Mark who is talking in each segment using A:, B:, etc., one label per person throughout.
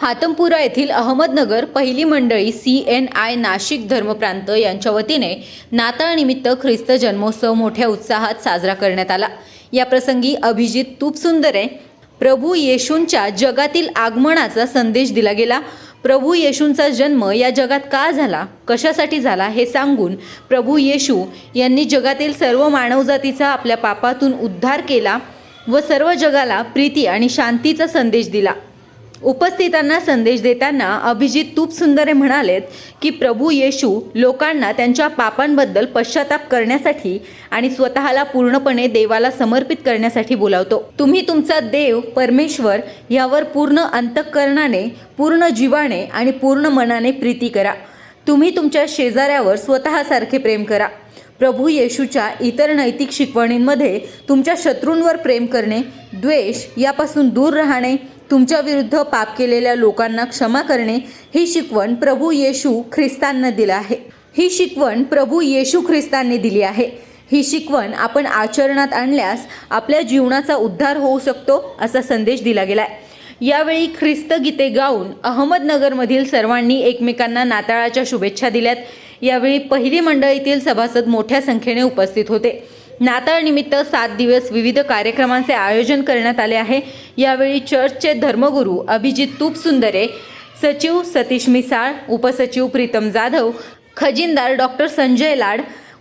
A: हातमपुरा येथील अहमदनगर पहिली मंडळी सी एन आय नाशिक धर्मप्रांत यांच्या वतीने नाताळनिमित्त ख्रिस्त जन्मोत्सव मोठ्या उत्साहात साजरा करण्यात आला. या प्रसंगी अभिजित तुपसुंदरे प्रभू येशूंच्या जगातील आगमनाचा संदेश दिला गेला. प्रभू येशूंचा जन्म या जगात का झाला? कशासाठी झाला? हे सांगून प्रभू येशू यांनी जगातील सर्व मानवजातीचा आपल्या पापातून उद्धार केला व सर्व जगाला प्रीती आणि शांतीचा संदेश दिला. उपस्थितांना संदेश देताना अभिजित तुपसुंदरे म्हणालेत की प्रभू येशू लोकांना त्यांच्या पापांबद्दल पश्चाताप करण्यासाठी आणि स्वतःला पूर्णपणे देवाला समर्पित करण्यासाठी बोलावतो. तुम्ही तुमचा देव परमेश्वर यावर पूर्ण अंतःकरणाने पूर्ण जीवाने आणि पूर्ण मनाने प्रीती करा. तुम्ही तुमच्या शेजाऱ्यावर स्वतःसारखे प्रेम करा. प्रभू येशूच्या इतर नैतिक शिकवणींमध्ये तुमच्या शत्रूंवर प्रेम करणे द्वेष यापासून दूर राहणे तुमच्या विरुद्ध पाप केलेल्या लोकांना क्षमा करणे ही शिकवण प्रभू येशू ख्रिस्तांना दिला आहे. ही शिकवण प्रभू येशू ख्रिस्तांनी दिली आहे. ही शिकवण आपण आचरणात आणल्यास आपल्या जीवनाचा उद्धार होऊ शकतो असा संदेश दिला गेला आहे यावेळी ख्रिस्त गीते गाऊन अहमदनगरमधील सर्वांनी एकमेकांना नाताळाच्या शुभेच्छा दिल्यात. यावेळी पहिली मंडळीतील सभासद मोठ्या संख्येने उपस्थित होते. नाताळनिमित्त सात दिवस विविध कार्यक्रमांचे आयोजन करण्यात आले आहे. यावेळी चर्चचे धर्मगुरू अभिजित तुपसुंदरे सचिव सतीश मिसाळ उपसचिव प्रीतम जाधव खजिनदार डॉक्टर संजय लाड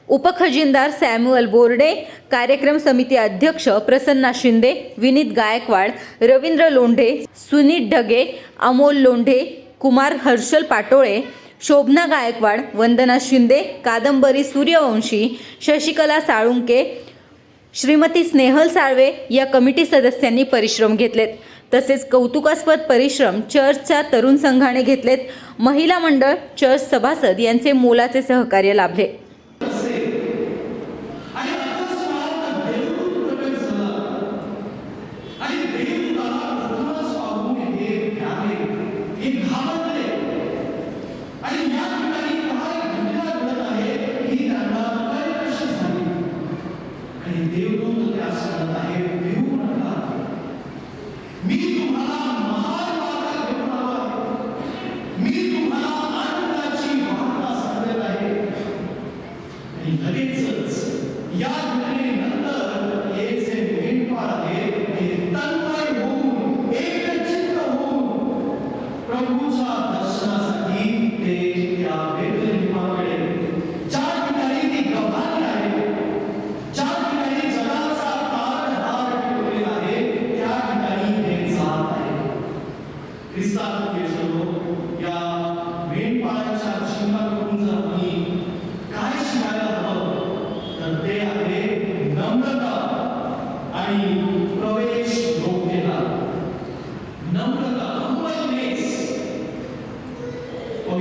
A: उपखजिनदार सॅम्युअल बोर्डे कार्यक्रम समिती अध्यक्ष प्रसन्ना शिंदे विनीत गायकवाड रवींद्र लोंढे सुनीत ढगे अमोल लोंढे कुमार हर्षल पाटोळे शोभना गायकवाड वंदना शिंदे कादंबरी सूर्यवंशी शशिकला साळुंके श्रीमती स्नेहल साळवे या कमिटी सदस्यांनी परिश्रम घेतलेत. तसेच कौतुकास्पद परिश्रम चर्चच्या तरुण संघाने घेतलेत. महिला मंडळ चर्च सभासद यांचे मोलाचे सहकार्य लाभले.
B: देवदूत त्यास म्हणत आहे भिवू नका मी तुम्हाला महान घेऊन आलो आहे. मी तुम्हाला आनंदाची वार्ता सांगत आहे आणि लगेचच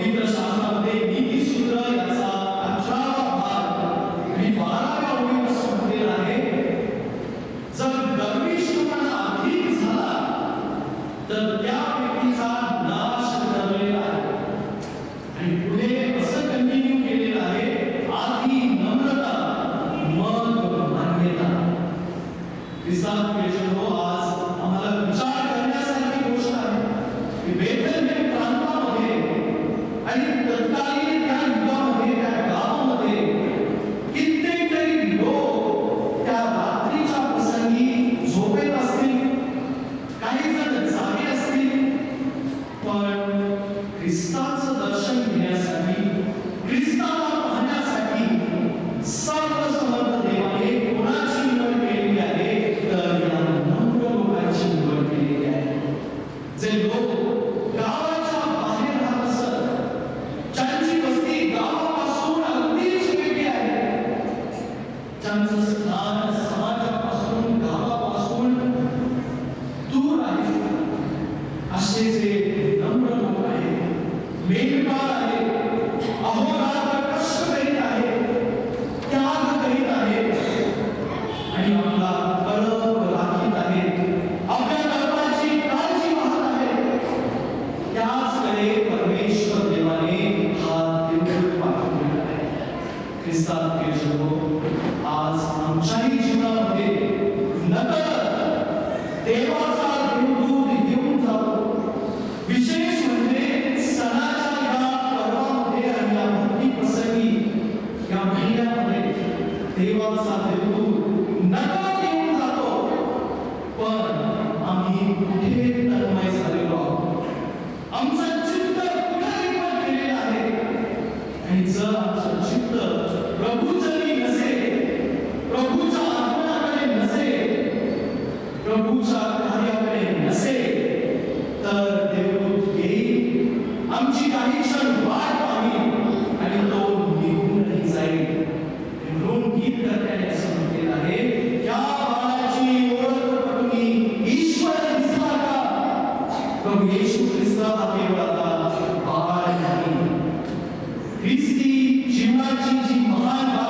B: पवित्र शास्त्रामध्ये याचा अठरावा भाग बाराव्या आहे. जर गर्विष्ठपणा अधिक झाला तर त्या व्यक्तीचा नाश ठरलेला आहे. आणि पुढे असं कंटिन्यू केलेलं आहे आधी नम्रता मग मान्यता. ख्रिस्तात केशव Maybe आमचं de demais,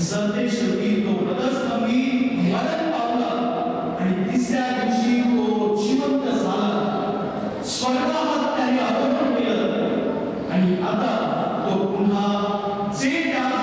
B: सत्य शेवटी तो. रथस्तंभी मरण पावला आणि तिसऱ्या तो जिवंत झाला. स्वर्गात त्याने आगमन केलं. आणि आता तो पुन्हा जे त्या